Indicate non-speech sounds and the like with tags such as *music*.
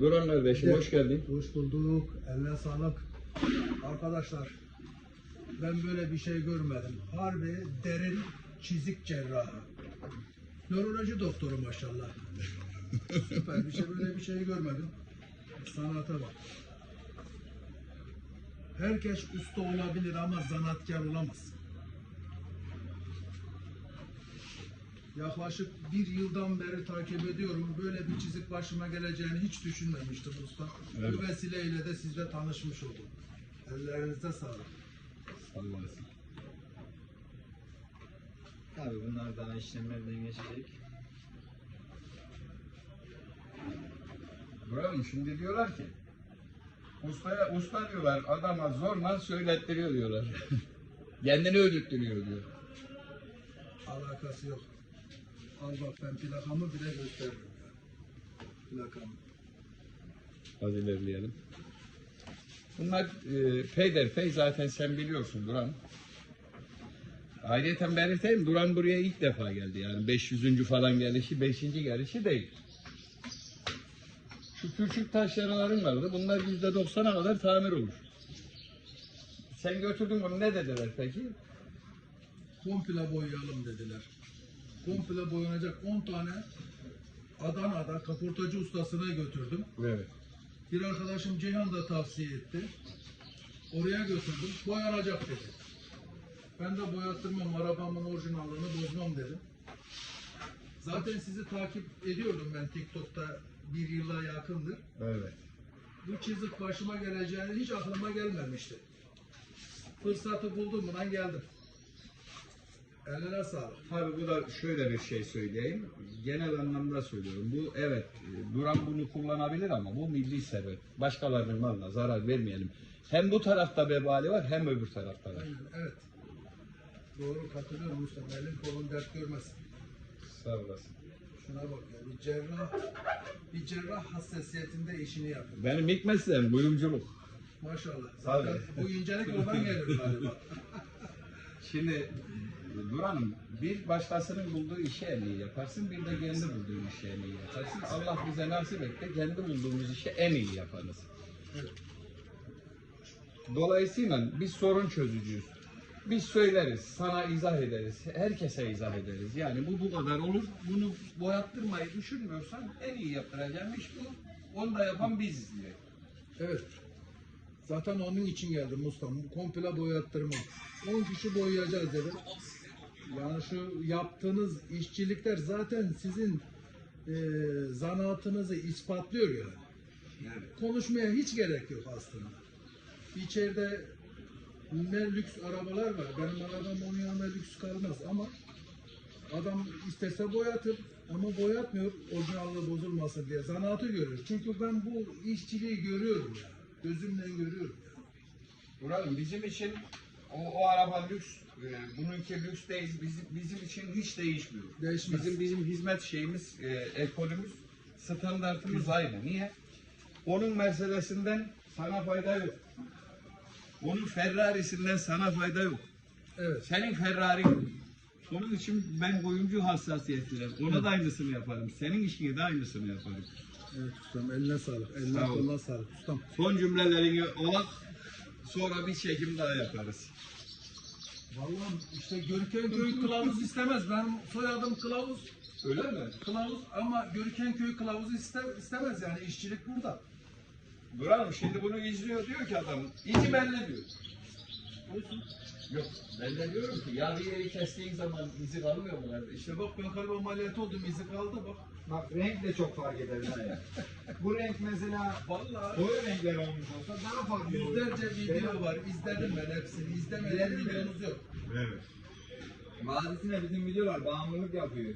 Duran kardeşim hoş geldin. Hoş bulduk. Eline sağlık. Arkadaşlar ben böyle bir şey görmedim. Harbi derin çizik cerrahı. Nöroloji doktoru maşallah. *laughs* Süper bir şey böyle bir şey görmedim. Sanata bak. Herkes usta olabilir ama zanaatkar olamaz. Yaklaşık bir yıldan beri takip ediyorum. Böyle bir çizik başıma geleceğini hiç düşünmemiştim usta. Evet. Bu vesileyle de sizle tanışmış oldum. Ellerinize sağlık. Sağ olasın. Tabii bunlar daha işlemlerden geçecek. Buranın şimdi diyorlar ki ustaya usta diyorlar adama zorla söylettiriyor diyorlar. *laughs* Kendini öldürttürüyor diyor. Alakası yok. Al bak ben plakamı bile gösteririm ya. Plakamı. Hadi ilerleyelim. Bunlar e, peyderpey zaten sen biliyorsun Duran. Ayrıca belirteyim Duran buraya ilk defa geldi yani 500. falan gelişi 5. gelişi değil. Şu küçük taşlarların vardı bunlar %90'a kadar tamir olur. Sen götürdün bunu ne dediler peki? Komple boyayalım dediler. Komple boyanacak 10 tane Adana'da kaportacı ustasına götürdüm. Evet. Bir arkadaşım Ceyhan da tavsiye etti. Oraya götürdüm. Boyanacak dedi. Ben de boyattırmam, arabamın orijinalini bozmam dedim. Zaten sizi takip ediyordum ben TikTok'ta bir yıla yakındır. Evet. Bu çizik başıma geleceğini hiç aklıma gelmemişti. Fırsatı buldum buna geldim. Eline sağlık. Tabii bu da şöyle bir şey söyleyeyim. Genel anlamda söylüyorum. Bu evet Duran bunu kullanabilir ama bu milli servet. Başkalarının malına zarar vermeyelim. Hem bu tarafta vebali var hem öbür tarafta var. Evet. Doğru katılıyorum usta. Elim kolum dert görmesin. Sağ olasın. Şuna bak ya. Bir cerrah, bir cerrah hassasiyetinde işini yapıyor. Benim ilk mesleğim kuyumculuk. Maşallah. Tabii. Zaten bu incelik oradan gelir galiba. *laughs* Şimdi Duran'ım bir başkasının bulduğu işi en iyi yaparsın, bir de kendi bulduğun işi en iyi yaparsın. Allah bize nasip etti, kendi bulduğumuz işi en iyi yaparız. Dolayısıyla biz sorun çözücüyüz. Biz söyleriz, sana izah ederiz, herkese izah ederiz. Yani bu bu kadar olur. Bunu boyattırmayı düşünmüyorsan en iyi yaptıracağım iş bu. Onu da yapan biziz diye. Evet. Zaten onun için geldim ustam. Komple boyattırma. 10 kişi boyayacağız dedim. Yani şu yaptığınız işçilikler zaten sizin e, zanaatınızı ispatlıyor yani. Konuşmaya hiç gerek yok aslında. İçeride ne lüks arabalar var. Benim arabam onun yanında lüks kalmaz ama adam istese boyatır ama boyatmıyor orijinallığı bozulmasın diye. Zanaatı görür. Çünkü ben bu işçiliği görüyorum ya. Gözümle görüyorum ya. Buranın bizim için o, o araba lüks, e, bununki lüks değil, bizim, bizim için hiç değişmiyor. Değişmez. Bizim bizim hizmet şeyimiz, e, ekolümüz, standartımız aynı. Niye? Onun Mercedes'inden sana fayda yok. Onun Ferrari'sinden sana fayda yok. Evet. Senin Ferrari onun için ben oyuncu hassasiyetliler. Ona da aynısını yaparım. Senin işine de aynısını yaparım. Evet ustam eline sağlık. Eline Sağ ol. koluna sağlık ustam. Son cümlelerini olak sonra bir çekim daha yaparız. Vallahi işte Görken Köy kılavuz istemez. Benim soyadım kılavuz. Öyle mi? Kılavuz ama Görken Köy kılavuzu iste, istemez yani işçilik burada. Duralım şimdi bunu izliyor diyor ki adam izi belli diyor. Yok ben de diyorum ki ya bir yeri kestiğin zaman izi kalmıyor mu kardeşim? İşte bak ben kalp ameliyatı oldum izi kaldı bak. Bak renk de çok fark eder. yani. *laughs* Bu renk mesela Vallahi koyu renkler olmuş olsa daha farklı olur. yüzlerce video var. izledim ben hepsini. İzlemeden videonuz yok. Evet. Bazısına bizim videolar bağımlılık yapıyor.